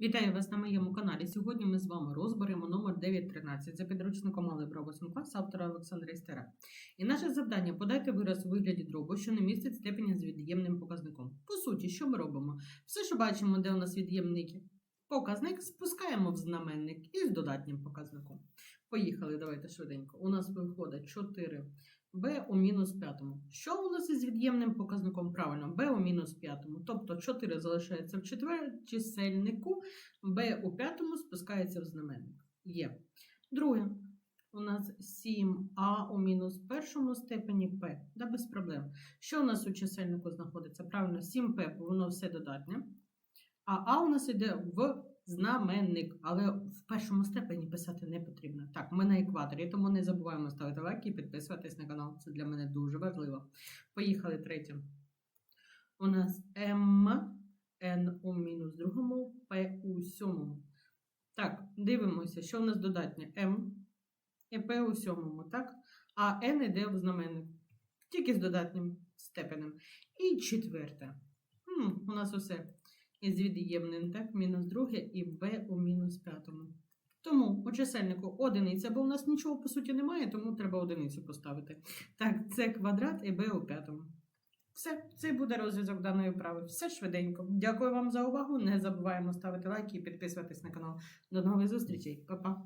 Вітаю вас на моєму каналі. Сьогодні ми з вами розберемо номер 913 за підручником Алgebra 8 клас автора Олександра Істера. І наше завдання подайте вираз у вигляді дробу, що не містить степеня з від'ємним показником. По суті, що ми робимо? Все, що бачимо, де у нас від'ємники. Показник спускаємо в знаменник із додатнім показником. Поїхали, давайте швиденько. У нас виходить 4 b у мінус п'ятому. Що у нас із від'ємним показником? Правильно, b у мінус п'ятому. Тобто 4 залишається в четвер чисельнику, b у п'ятому спускається в знаменник. Є. Друге. У нас 7а у мінус першому степені p. Да, без проблем. Що у нас у чисельнику знаходиться? Правильно, 7p, воно все додатнє. А а у нас йде в знаменник, але в першому степені писати не потрібно. Так, ми на екваторі, тому не забуваємо ставити лайки і підписуватись на канал. Це для мене дуже важливо. Поїхали третє. У нас М, Н у мінус другому, П у сьомому. Так, дивимося, що у нас додатнє М і П у сьомому, так? А N йде в знаменник. Тільки з додатнім степенем. І четверте. М, у нас усе із від'ємним, так, мінус друге і b у мінус п'ятому. Тому у чисельнику одиниця, бо у нас нічого по суті немає, тому треба одиницю поставити. Так, це квадрат і b у п'ятому. Все, це буде розв'язок даної вправи. Все швиденько. Дякую вам за увагу. Не забуваємо ставити лайки і підписуватись на канал. До нових зустрічей. Па-па.